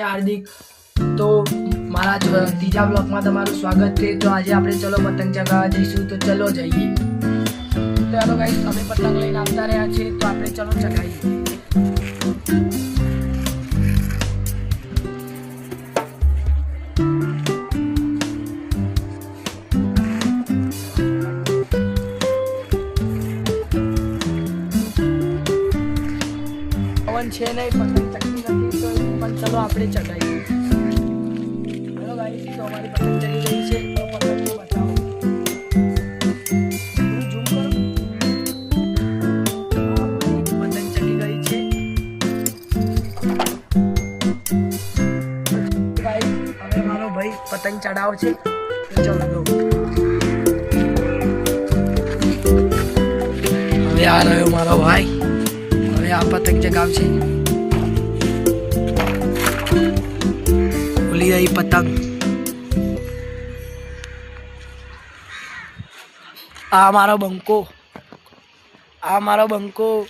હાર્દિક. તો મારા ત્રીજા બ્લોકમાં તમારું સ્વાગત છે. તો આજે આપણે ચલો પતંગ ચગાવવા જઈશું. તો ચલો જઈએ. ચાલો ગાઈસ અમે પતંગ લઈને આવતા રહ્યા છીએ. તો આપણે ચલો ચગાવીએ. પવન છે નહીં પતંગ ચગતી નથી પણ ચલો આપણે ચગાવીએ ચલો ગાઈસ, તો અમારી પતંગ ચડી ગઈ છે પતંગ ચડી ગઈ છે. મારો ભાઈ પતંગ ચડાવ છે. ચલો હવે આ રહ્યો મારો ભાઈ. હવે આ પતંગ છે. ભૂલી આઈ પતંગ. આ મારો બંકો. આ મારો બંકો.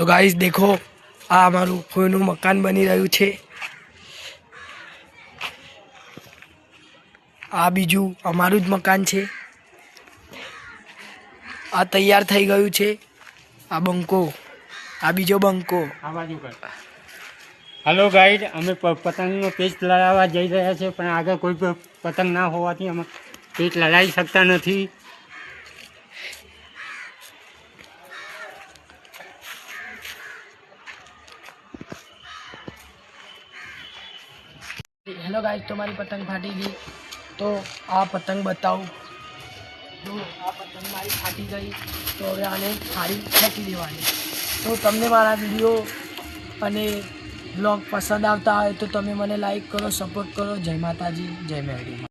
તો ગાઈસ દેખો, આ અમારું કોઈનું મકાન બની રહ્યું છે. આ બીજું અમારું જ મકાન છે. આ તૈયાર થઈ ગયું છે. આ બંકો, આ બીજો બંકો. હલો ગાઈડ અમે પતંગનો પેચ લડાવવા જઈ રહ્યા છીએ, પણ આગળ કોઈ પતંગ ના હોવાથી અમે પેચ લડાવી શકતા નથી. હેલો ગાઈસ તો મારી પતંગ ફાટી ગઈ તો આ પતંગ બતાવું જો આ પતંગ મારી ફાટી ગઈ તો હવે આને સારી ફેંકી દેવાની તો તમને મારા વીડિયો અને બ્લોગ પસંદ આવતા હોય તો તમે મને લાઈક કરો સપોર્ટ કરો જય માતાજી જય મેરડી